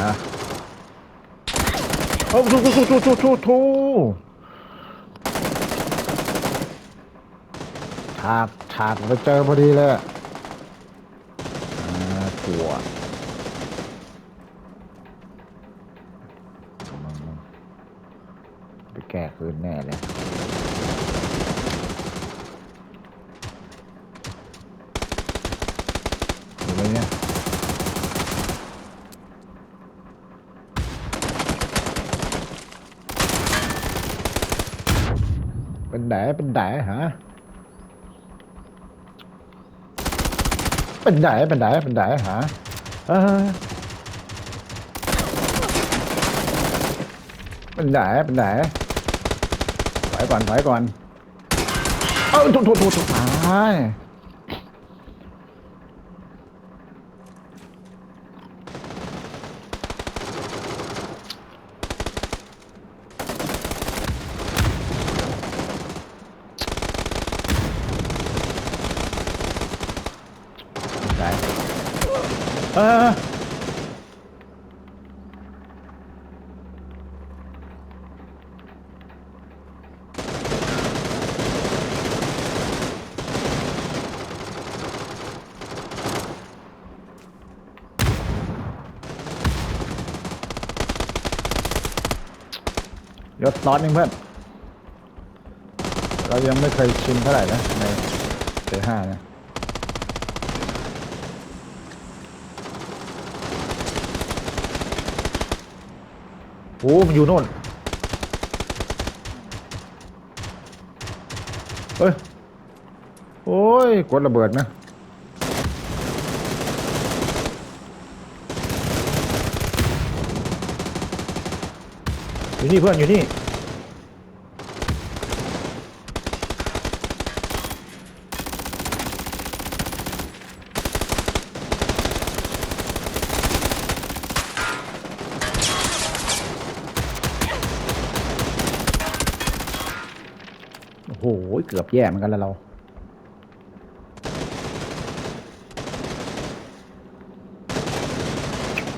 ฮะโอ้ทูทูทูทูทูทูฉากฉากไปเจอพอดีเลยอะอ่าตัวไปแก้คืนแน่เลยไหมเนี่ย เป็นแดเป็นแดฮะเป็นแดเป็นแดเป็นแดฮะเออเป็นแดเป็นแดไปก่อนไปก่อนเอ้าถูกถูกถูกถูกตาย ไหนเออดี๋ยวตอนหนึงเพื่อน เรายังไม่เคยชิมเท่าไหร่นะในเจห้านะ โอ้มันอยู่โน่นเฮ้ย โอ้ย กดระเบิดนะอยู่นี่เพื่อนอยู่นี่ โอ้โหเกือบแย่เหมือนกันแล้วเรา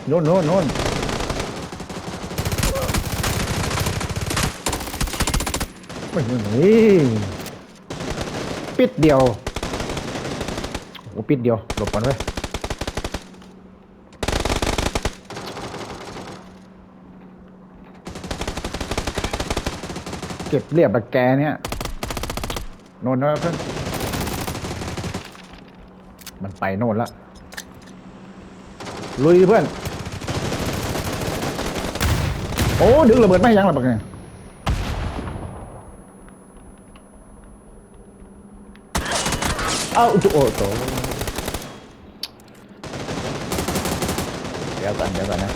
โน่นโน่นโน่นไม่เห็นปิดเดียวโอ้ปิดเดียว หลบก่อนไว้ยเก็บเรียบแบบแกเนี่ย โน่นนะเพื่อน มันไปโน่นละ ลุยเพื่อน โอ้ ดึงระเบิดไม่ยั้งระเบิดไงเอ้าโอ้โตเดี๋ยวก่อนเดี๋ยวก่อนนะ